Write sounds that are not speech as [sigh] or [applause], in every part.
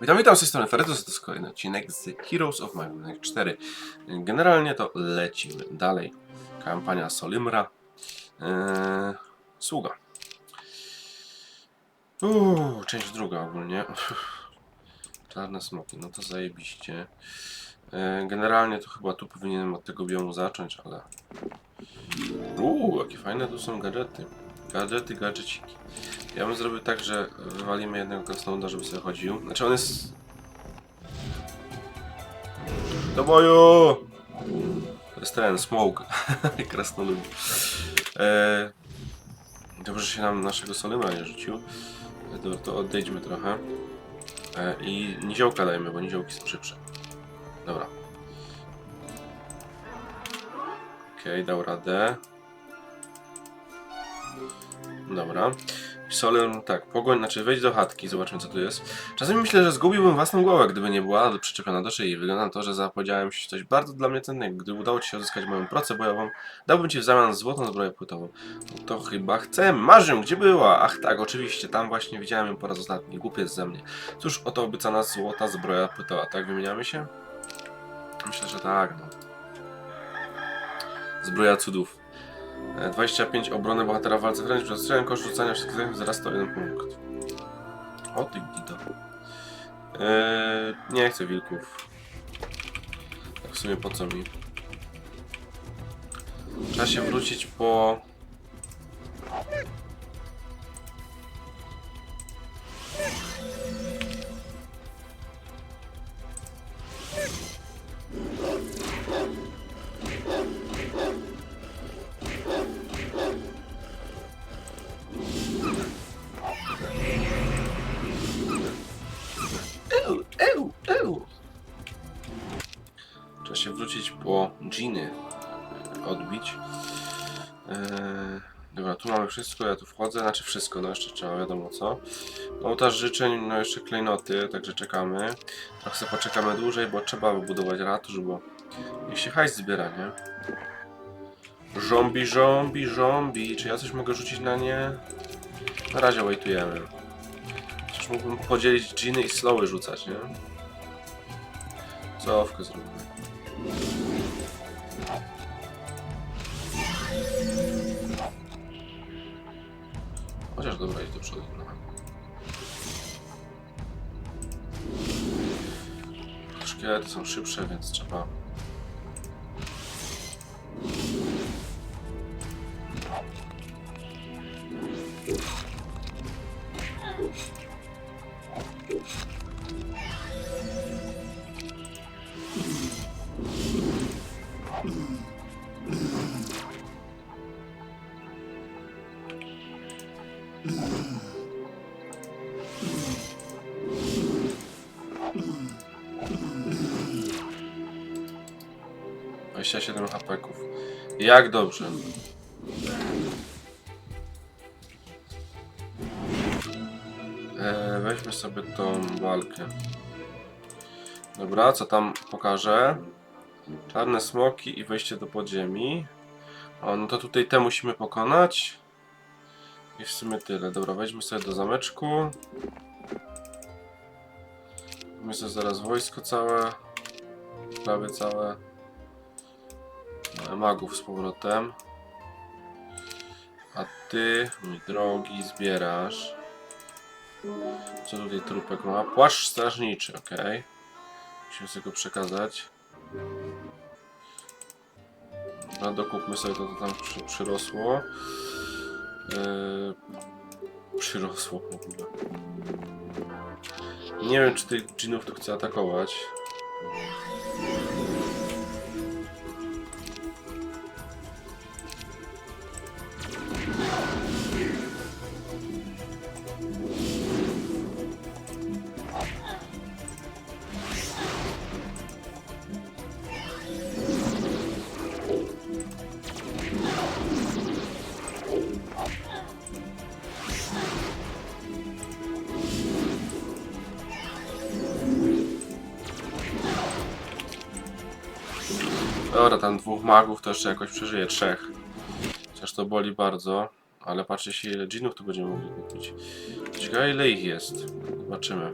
Witam, witam z tej strony Feretus, to jest kolejny odcinek z Heroes of Might and Magic 4. Generalnie to lecimy dalej. Kampania Solimra. Eee, sługa. Uuu, część druga ogólnie. [laughs] Czarne smoki, no to zajebiście. Eee, generalnie to chyba tu powinienem od tego biomu zacząć, ale... Uuu, jakie fajne tu są gadżety. Gadżety, gadżeciki. Ja bym zrobił tak, że wywalimy jednego krasnoluda, żeby sobie chodził. Znaczy on jest... Do boju! To jest ten, smoke. [laughs] Krasnolud. Eee, dobrze, się nam naszego Solima nie rzucił. E, Dobra, to odejdźmy trochę. E, I niziołka dajmy, bo niziołki są szybsze. Dobra. Okej, dał radę. Dobra. Solem, tak, pogoń, znaczy wejdź do chatki, zobaczmy co tu jest. Czasem myślę, że zgubiłbym własną głowę, gdyby nie była przyczepiona do szyi. Wygląda na to, że zapowiedziałem się coś bardzo dla mnie cennego. Gdyby udało Ci się odzyskać moją procę bojową, dałbym Ci w zamian złotą zbroję płytową. No to chyba chcę. Marzę, gdzie była? Ach tak, oczywiście, tam właśnie widziałem ją po raz ostatni. Głupiec ze mnie. Cóż, oto obiecana złota zbroja płytowa. Tak, wymieniamy się? Myślę, że tak, no. Zbroja cudów. E, 25 obrony bohatera walce wręcz przed strzałem koszt rzucania wszystkich wzrasta o 1 punkt. O ty gito. Eee, nie chcę wilków. Tak w sumie po co mi? Trzeba się wrócić po... wszystko, ja tu wchodzę, znaczy wszystko, no jeszcze trzeba wiadomo co. No ołtarz życzeń, no jeszcze klejnoty, także czekamy. Trochę sobie poczekamy dłużej, bo trzeba wybudować ratusz, bo niech się hajs zbiera, nie? Zombie, zombie, zombie. Czy ja coś mogę rzucić na nie? Na razie wejtujemy. Przecież mógłbym podzielić dżiny i slowy rzucać, nie? Cofkę zrobimy. Chociaż dobra, idź do przodu. No. Szkielety są szybsze, więc trzeba... Dwadzieścia siedem hapeków. Jak dobrze. E, weźmy sobie tą walkę. Dobra, co tam pokażę? Czarne smoki i wejście do podziemi. O, no to tutaj te musimy pokonać. I w sumie tyle. Dobra, weźmy sobie do zameczku. Sobie zaraz wojsko całe. Prawie całe. Magów z powrotem. A ty, mój drogi, zbierasz. Co tutaj trupek ma? Płaszcz strażniczy, ok. Musimy sobie go przekazać. Dobra, dokupmy sobie to, co tam przy, przyrosło. Yy, przyrosło w ogóle. Nie wiem, czy tych dżinów tu chcę atakować. Dobra, tam dwóch magów to jeszcze jakoś przeżyje, trzech. Chociaż to boli bardzo. Ale patrzcie się ile dżinów tu będziemy mogli kupić. Ciekawe ile ich jest. Zobaczymy.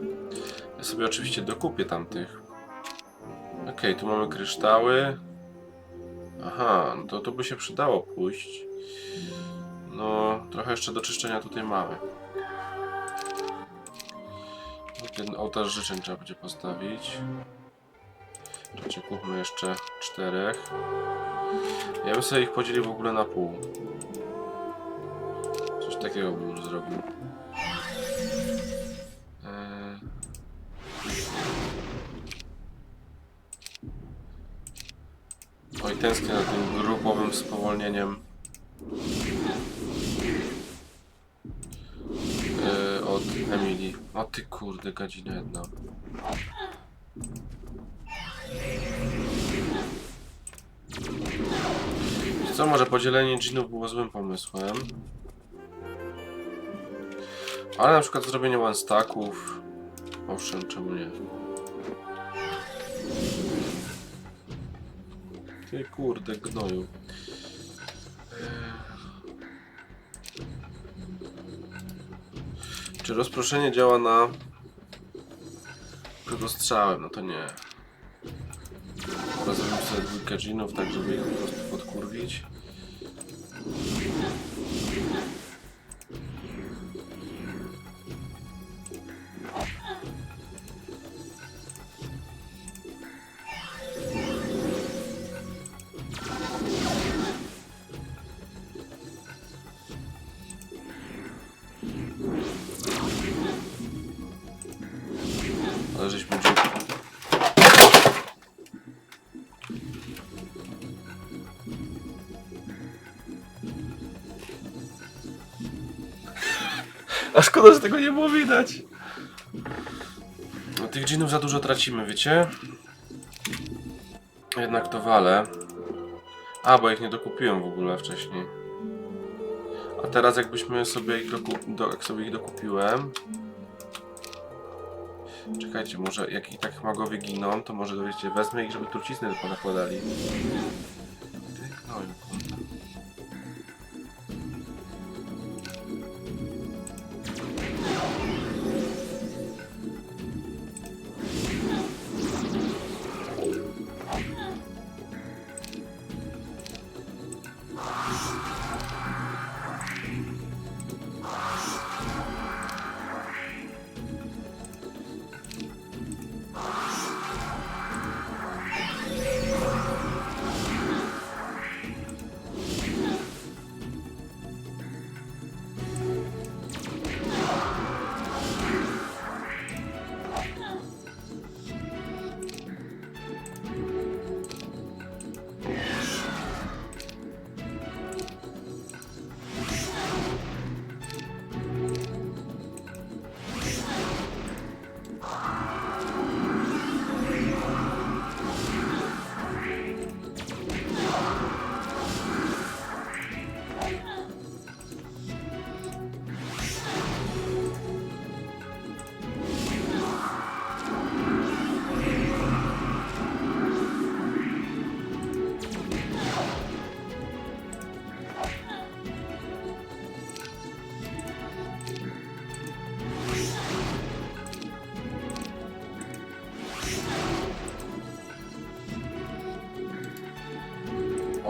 Ja sobie oczywiście dokupię tamtych. Okej, tu mamy kryształy. Aha, no to tu by się przydało pójść. No, trochę jeszcze do czyszczenia tutaj mamy. Ten ołtarz życzeń trzeba będzie postawić. Czekajcie, kupmy jeszcze czterech. Ja bym sobie ich podzielił w ogóle na pół. Coś takiego bym zrobił. Eee. Oj, tęsknię za tym grupowym spowolnieniem. Eee, od Emilii. O ty kurde, godzina jedna. Co, może podzielenie dżinów było złym pomysłem. Ale na przykład zrobienie one stacków. Owszem, czemu nie? Ty kurde, gnoju. Czy rozproszenie działa na strzałem? No to nie. Dwójkę dżinów, tak żeby ich po prostu podkurwić. A szkoda, że tego nie było widać. No, tych dżinów za dużo tracimy, wiecie? Jednak to wale. A, bo ich nie dokupiłem w ogóle wcześniej. A teraz jakbyśmy sobie ich, doku do, jak sobie ich dokupiłem... Czekajcie, może jak i tak magowie giną, to może wiecie, wezmę ich, żeby trucizny ponakładali. Ty,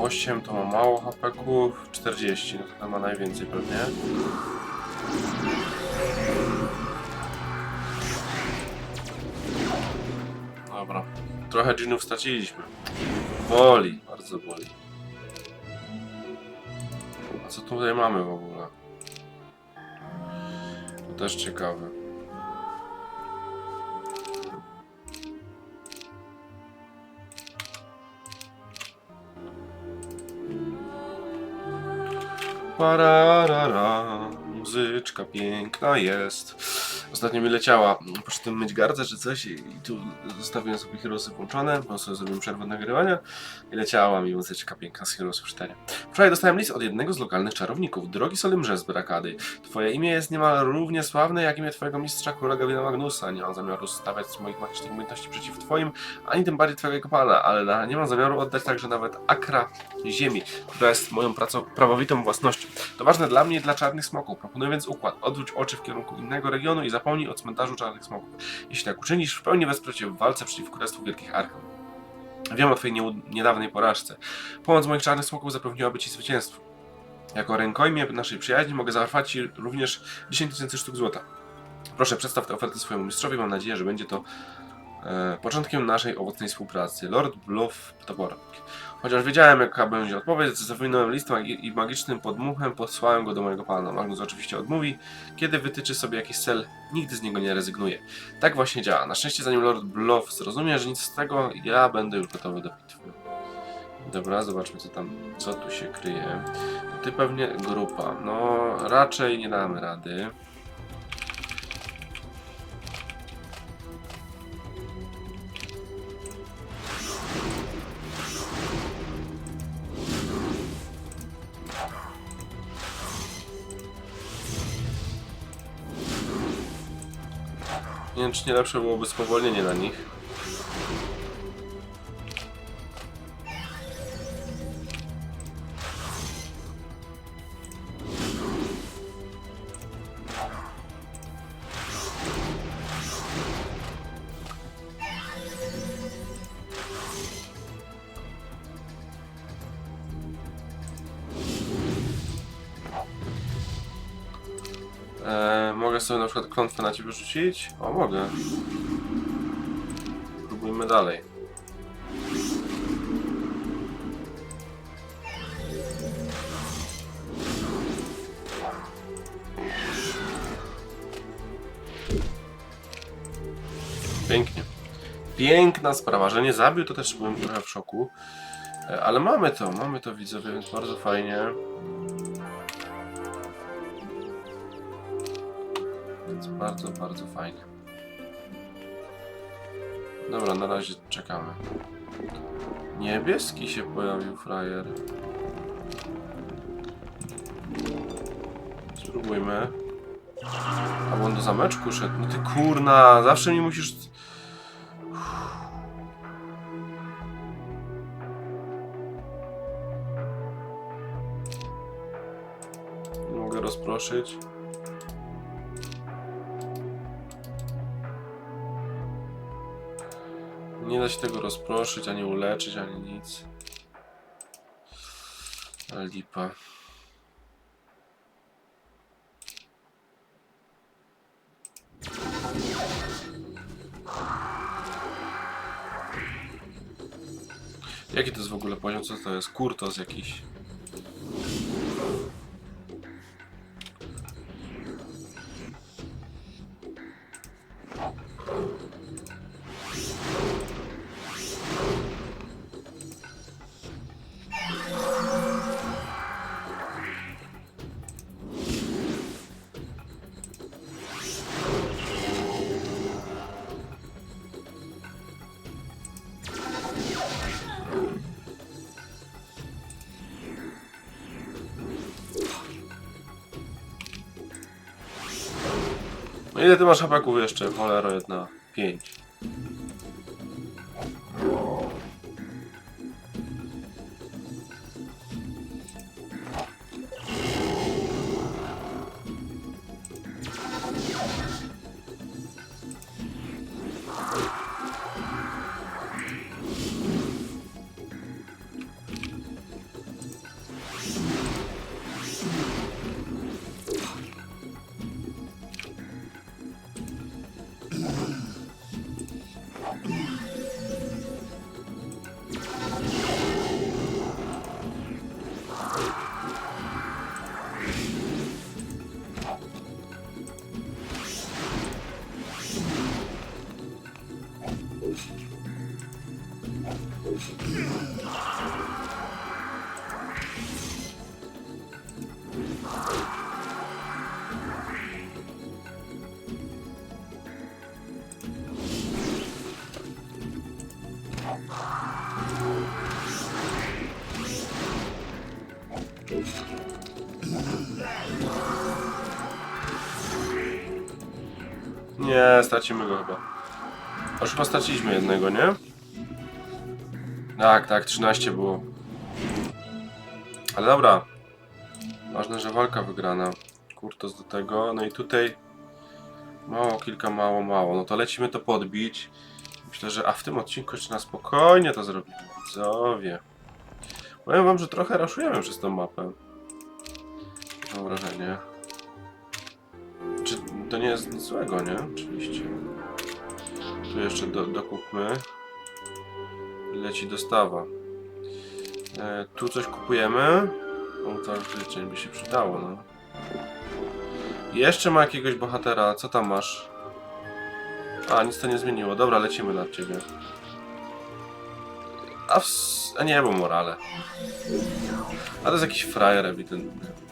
8 to ma mało HP, 40, no to ma najwięcej pewnie. Dobra, trochę dżinów straciliśmy. Boli, bardzo boli. A co tutaj mamy w ogóle? To też ciekawe. Pararara, muzyczka piękna jest. Ostatnio mi leciała, poszedłem myć gardę czy coś i i tu zostawiłem sobie Heroesy włączone, bo sobie zrobiłem przerwę nagrywania i leciała mi muzyczka piękna z Heroesów 4. Wczoraj dostałem list od jednego z lokalnych czarowników. Drogi Solimrze z Brakady, twoje imię jest niemal równie sławne jak imię twojego mistrza króla Gawina Magnusa. Nie mam zamiaru stawiać moich magicznych umiejętności przeciw twoim, ani tym bardziej twojego pana, ale na, nie mam zamiaru oddać także nawet akra ziemi, która jest moją praco- prawowitą własnością. To ważne dla mnie i dla czarnych smoków. Proponuję więc układ. Odwróć oczy w kierunku innego regionu i zapomnij zapomnij o cmentarzu czarnych smoków. Jeśli tak uczynisz, w pełni wesprę cię w walce przeciw Królestwu Wielkich Archon. Wiem o twojej niedawnej porażce. Pomoc moich czarnych smoków zapewniłaby ci zwycięstwo. Jako rękojmie naszej przyjaźni mogę zaoferować ci również 10 tysięcy sztuk złota. Proszę, przedstaw tę ofertę swojemu mistrzowi. Mam nadzieję, że będzie to początkiem naszej owocnej współpracy. Lord Bluff Toporek. Chociaż wiedziałem, jaka będzie odpowiedź, zawinąłem list i magicznym podmuchem posłałem go do mojego pana. Magnus oczywiście odmówi. Kiedy wytyczy sobie jakiś cel, nigdy z niego nie rezygnuje. Tak właśnie działa. Na szczęście, zanim Lord Bluff zrozumie, że nic z tego, ja będę już gotowy do bitwy. Dobra, zobaczmy co tam, co tu się kryje. Ty pewnie grupa. No, raczej nie damy rady. Nie wiem, czy nie lepsze byłoby spowolnienie na nich. Klątwę na ciebie rzucić? O, mogę. Próbujmy dalej. Pięknie. Piękna sprawa, że nie zabił, to też byłem trochę w szoku. E, Ale mamy to, mamy to widzowie, więc bardzo fajnie. Bardzo, bardzo fajnie. Dobra, na razie czekamy. Niebieski się pojawił, frajer. Spróbujmy. A on do zameczku szedł. No ty kurna, zawsze mi musisz... Nie mogę rozproszyć. Nie da się tego rozproszyć, ani uleczyć, ani nic. Lipa. Jaki to jest w ogóle poziom? Co to jest? Kurtos jakiś. No ile ty masz hapaków jeszcze? Cholero jedna. Pięć. Nie, stracimy go chyba. A Już chyba straciliśmy jednego, nie? Tak, tak, 13 było. Ale dobra. Ważne, że walka wygrana. Kurtos do tego. No i tutaj Mało, kilka, mało, mało. No to lecimy to podbić. Myślę, że... A w tym odcinku jeszcze na spokojnie to zrobimy. Widzowie. Powiem wam, że trochę raszujemy przez tą mapę. Mam wrażenie. Czy to nie jest nic złego, nie? Oczywiście. Tu jeszcze do, dokupmy. Leci dostawa. E, tu coś kupujemy. O, tak, życzeń by się przydało, no. Jeszcze ma jakiegoś bohatera. Co tam masz? A, nic to nie zmieniło. Dobra, lecimy nad ciebie. A, w... A nie, bo morale. A to jest jakiś frajer ewidentny.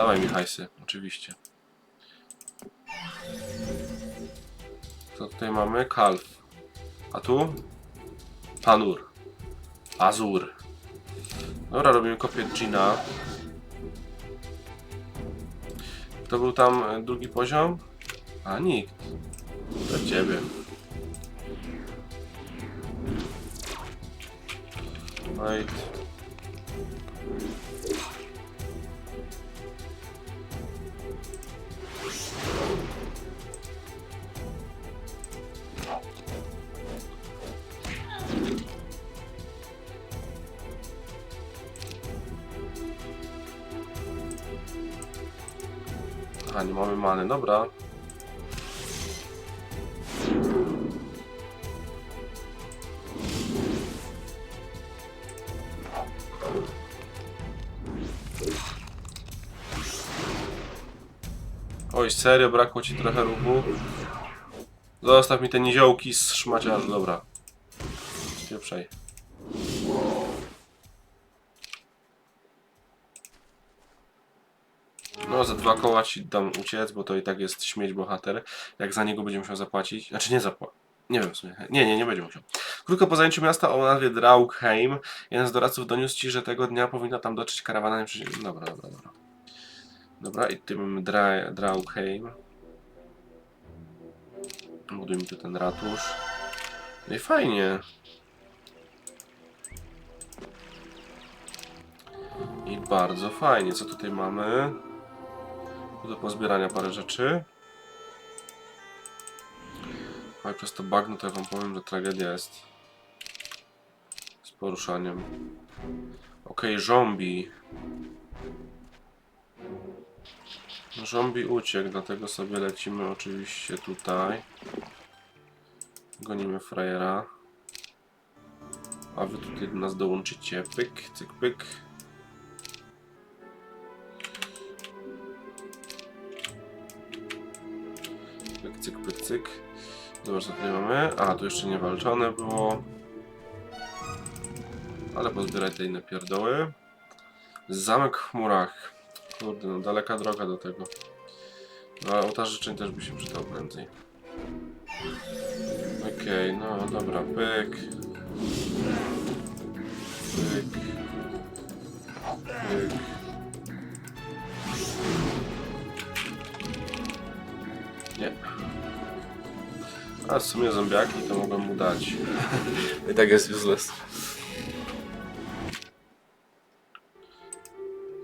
Dawaj mi hajsy, oczywiście. Co tutaj mamy? Kalf. A tu? Panur. Azur. Dobra, robimy kopię Gina. To był tam e, drugi poziom? A nikt. To ciebie. Wait. Many, dobra. Oj, serio, brakło ci trochę ruchu? Zostaw mi te niziołki z szmaciarzu, dobra. Spieprzaj. No, za dwa koła ci dam uciec, bo to i tak jest śmieć bohater. Jak za niego będzie musiał zapłacić. Znaczy nie zapłacić. Nie wiem w sumie. Nie, nie, nie będzie musiał. Krótko po zajęciu miasta o nazwie Draugheim, jeden z doradców doniósł ci, że tego dnia powinna tam dotrzeć karawana. Dobra, dobra, dobra. Dobra, i tym Dra Draugheim. Budujmy tu ten ratusz. No i fajnie. I bardzo fajnie. Co tutaj mamy? Do pozbierania parę rzeczy. Ale przez to bagno to ja wam powiem, że tragedia jest. Z poruszaniem. Okej, zombie. Zombie uciekł, dlatego sobie lecimy oczywiście tutaj. Gonimy frajera. A wy tutaj do nas dołączycie. Pyk, cyk. Pyk, cyk. Zobacz co tutaj mamy. A, tu jeszcze nie walczone było. Ale pozbieraj te inne pierdoły. Zamek w chmurach. Kurde, no daleka droga do tego. No ale ołtarz życzeń też by się przydał prędzej. Okej, no dobra, pyk. Pyk. Pyk. A w sumie zombiaki to mogłem mu dać. [laughs] I tak jest useless.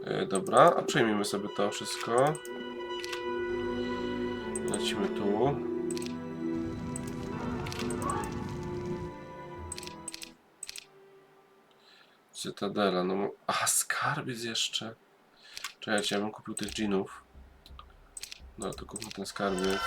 E, dobra, a przejmijmy sobie to wszystko. Lecimy tu. Cytadela, no... mo- A, skarbiec jeszcze. Czekajcie, ja bym kupił tych dżinów. No, to kupmy ten skarbiec.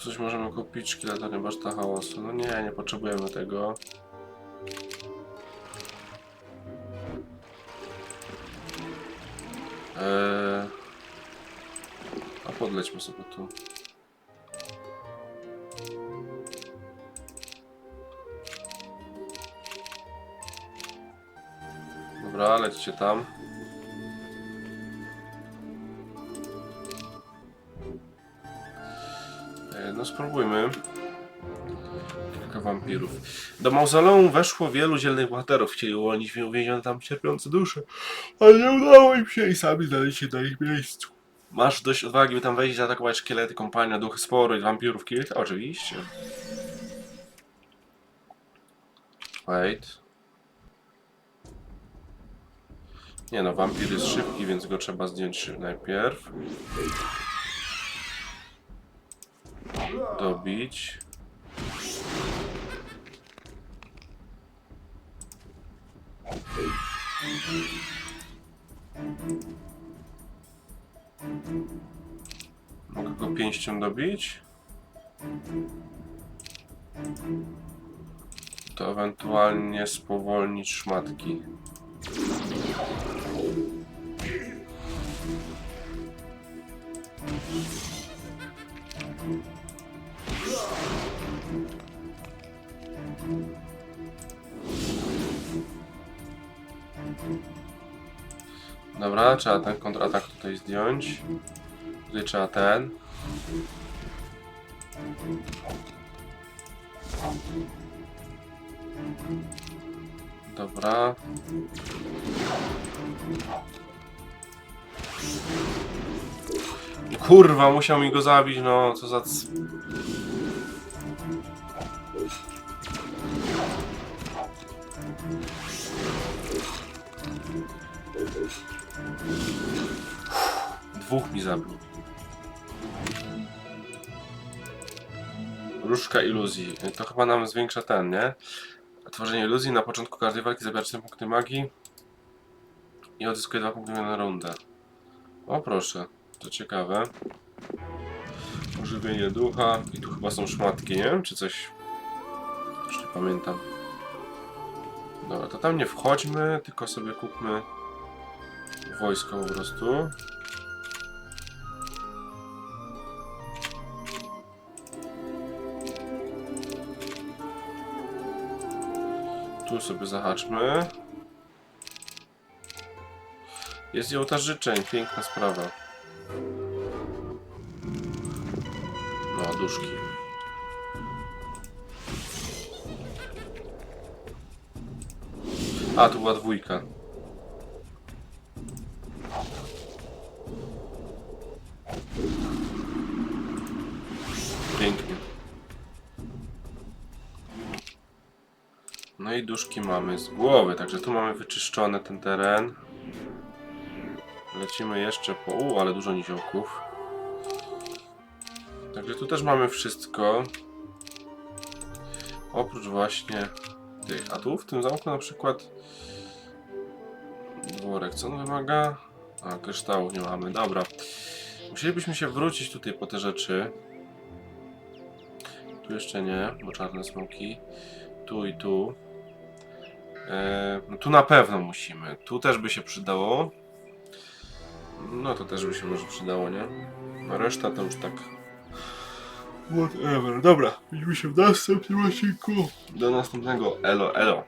Coś możemy kupić? Szkieletonie baszta chaosu. No nie, nie potrzebujemy tego. Eee... A podlećmy sobie tu. Dobra, lećcie tam. No spróbujmy. Kilka wampirów. Do mauzoleum weszło wielu dzielnych bohaterów. Chcieli uwolnić uwięzione tam cierpiące dusze, ale nie udało im się i sami znaleźli się na ich miejscu. Masz dość odwagi, by tam wejść, zaatakować szkielety, kompania, duchy sporu i wampirów kilka? Oczywiście. Wait. Nie no, wampir jest szybki, więc go trzeba zdjąć najpierw. Dobić. Mogę go pięścią dobić? To ewentualnie spowolnić szmatki. Trzeba ten kontratak tutaj zdjąć. Tutaj trzeba ten. Dobra. Kurwa, musiał mi go zabić, no co za... Dwóch mi zabił. Różdżka iluzji. To chyba nam zwiększa ten, nie? Tworzenie iluzji na początku każdej walki zabiera 4 punkty magii i odzyskuje 2 punkty na rundę. O proszę, to ciekawe. Ożywienie ducha i tu chyba są szmatki, nie czy coś. Już nie pamiętam. Dobra, to tam nie wchodźmy, tylko sobie kupmy wojsko po prostu. Tu sobie zahaczmy. Jest i ołtarz życzeń, piękna sprawa. No, duszki. A, tu była dwójka. No i duszki mamy z głowy, także tu mamy wyczyszczony ten teren. Lecimy jeszcze po... U, ale dużo niziołków. Także tu też mamy wszystko. Oprócz właśnie tych. A tu w tym zamku na przykład dworek. Co on wymaga? A, kryształów nie mamy. Dobra. Musielibyśmy się wrócić tutaj po te rzeczy. Tu jeszcze nie, bo czarne smoki. Tu i tu. No tu na pewno musimy. Tu też by się przydało. No to też by się może przydało, nie? A reszta to już tak. Whatever. Dobra, widzimy się w następnym odcinku. Do następnego. Elo, elo.